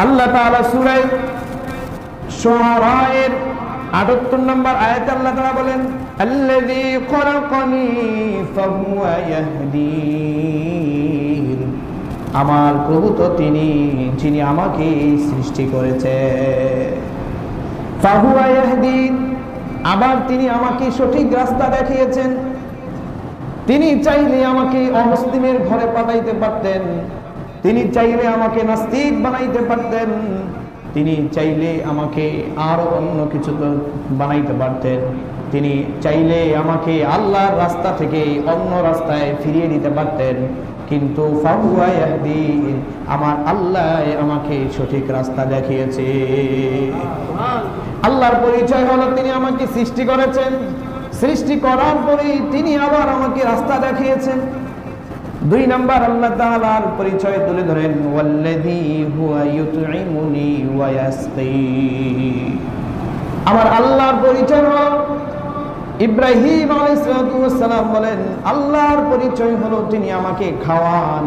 আল্লাহ তাআলা সূরা শুআরায়ের 78 নম্বর আয়াতে আল্লাহ তাআলা বলেন, আল্লাযী খলাকানি ফাহুয়া ইয়াহদিন। আমার প্রভু তো তিনি, যিনি আমাকে সৃষ্টি করেছে। ফাহুয়া ইয়াহদিন, আবার তিনি আমাকে সঠিক রাস্তা দেখিয়েছেন। তিনি চাইলে আমাকে অমুসলিমের ঘরে পাঠাইতে পারতেন। তিনি চাইলে আমাকে নাস্তিক বানাইতে পারতেন। তিনি চাইলে আমাকে আরও অন্য কিছু বানাইতে পারতেন। তিনি চাইলে আমাকে আল্লাহর রাস্তা থেকে অন্য রাস্তায় ফিরিয়ে দিতে পারতেন। কিন্তু আমার আল্লাহ আমাকে সঠিক রাস্তা দেখিয়েছে। আল্লাহর পরিচয় হলো তিনি আমাকে সৃষ্টি করেছেন। সৃষ্টি করার পরেই তিনি আবার আমাকে রাস্তা দেখিয়েছেন। দুই নাম্বার আল্লাহ তাআলার পরিচয় তুলে ধরেন, ওয়াল্লাযী হুয়া ইউতঈমুনি ওয়া ইয়াসকি আমার আল্লাহর পরিচয় হলো ইব্রাহিম আলাইহিস সালাম বলেন, আল্লাহর পরিচয় হলো তিনি আমাকে খাওয়ান,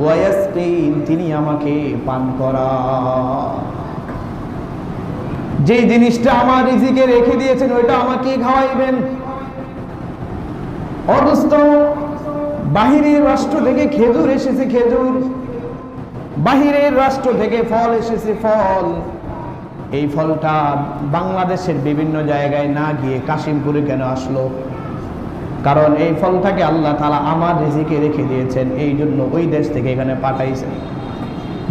ওয়া ইয়াসকিন তিনি আমাকে পান করান। যে জিনিসটা আমার রিজিকে রেখে দিয়েছেন, ওইটা আমাকে খাওয়াইবেন। অদস্ত বাহিরের রাষ্ট্র থেকে খেজুর এসেছে, খেজুর। বাহিরের রাষ্ট্র থেকে ফল এসেছে, ফল। এই ফলটা বাংলাদেশের বিভিন্ন জায়গায় না গিয়ে কাশিমপুরে কেন আসলো? কারণ এই ফলটাকে আল্লাহ তালা আমার রিজিকে রেখে দিয়েছেন, এই জন্য ওই দেশ থেকে এখানে পাঠাইছেন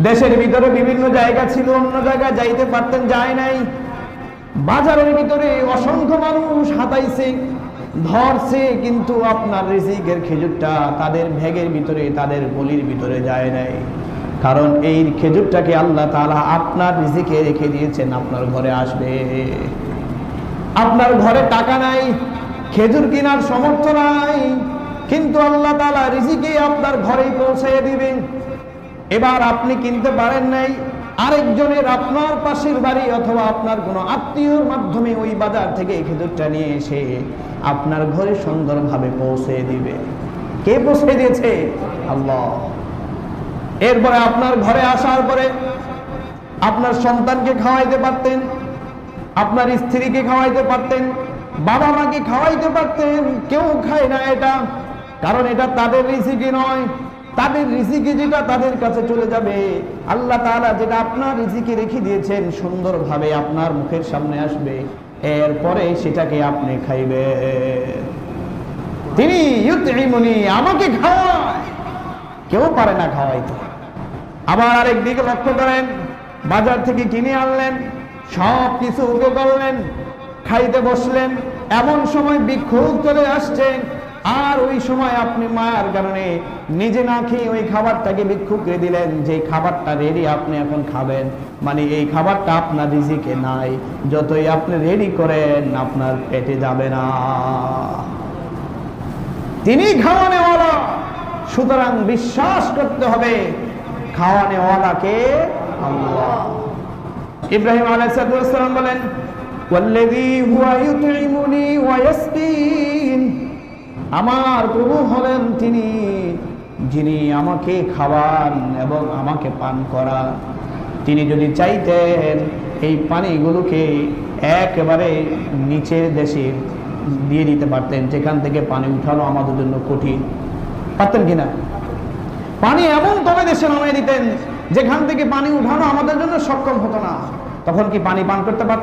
দেশের ভিতরে বিভিন্ন জায়গা ছিল, অন্য জায়গায় যাইতে পারতেন, যায় নাই। বাজারের ভিতরে অসংখ্য মানুষ হাতাইছে ধরছে, কিন্তু আপনার রিজিকের খেজুরটা তাদের ভেগের ভিতরে, তাদের বলির ভিতরে যায় নাই। কারণ এই খেজুরটাকে আল্লাহ তাআলা আপনার রিজিকে রেখে দিয়েছেন, আপনার ঘরে আসবে। আপনার ঘরে টাকা নাই, খেজুর কেনার সমর্থ নাই, কিন্তু আল্লাহ তালা রিজিকে আপনার ঘরেই পৌঁছে দিবেন। এবার আপনি কিনতে পারেন নাই আরেকজনের আপনার পাশের বাড়ি অথবা আপনার কোনো আত্মীয়র মাধ্যমে ওই বাজার থেকে এই খেজুরটা নিয়ে এসে আপনার ঘরে সুন্দরভাবে পৌঁছে দিবে। কে পৌঁছে দিয়েছে? আল্লাহ। এরপরে আপনার ঘরে আসার পরে আপনার সন্তানকে খাওয়াইতে পারতেন, আপনার স্ত্রীকে খাওয়াইতে পারতেন বাবা মাকে খাওয়াইতে পারতেন, কেউ খায় না এটা, কারণ এটা তাদের রিসিকি নয়। তাদের রিজিকে যেটা তাদের কাছে চলে যাবে। আল্লাহ তাআলা যেটা আপনার রিজিকে রেখে দিয়েছেন, সুন্দরভাবে আপনার মুখের সামনে আসবে। এরপরে সেটাকে আপনি খাইবে তিনি ইউতঈমুনি, আমাকে খাওয়ায়। কেউ পারে না খাওয়াইতে। আবার আরেক দিকে লক্ষ্য করেন, বাজার থেকে কিনে আনলেন সব কিছু উঠে করলেন খাইতে বসলেন। এমন সময় বিক্ষোভ চলে আসছে। আর ওই সময় আপনি মায়ার কারণে নিজে না খেয়ে ওই খাবারটাকে বিক্ষুবকে দিলেন, যে খাবারটা রেডি আপনি এখন খাবেন। মানে এই খাবারটা আপনার রিজিকে নাই, যতই আপনি রেডি করেন, আপনার পেটে যাবে না। তিনি খাওয়ানেওয়ালা, সুতরাং বিশ্বাস করতে হবে, খাওয়ানেওয়ালাকে আল্লাহ। ইব্রাহিম আলাইহিসসালাম বলেন আমার প্রভু হলেন তিনি, যিনি আমাকে খাওয়ান এবং আমাকে পান করান। তিনি যদি চাইতেন, এই পানিগুলোকে একেবারে নিচের দেশে দিয়ে দিতে পারতেন, যেখান থেকে পানি উঠানো আমাদের জন্য কঠিন। পারতেন কিনা পানি এমন তবে দেশে নামিয়ে দিতেন, যেখান থেকে পানি উঠানো আমাদের জন্য সক্ষম হতো না। তখন কি পানি পান করতে পারতেন?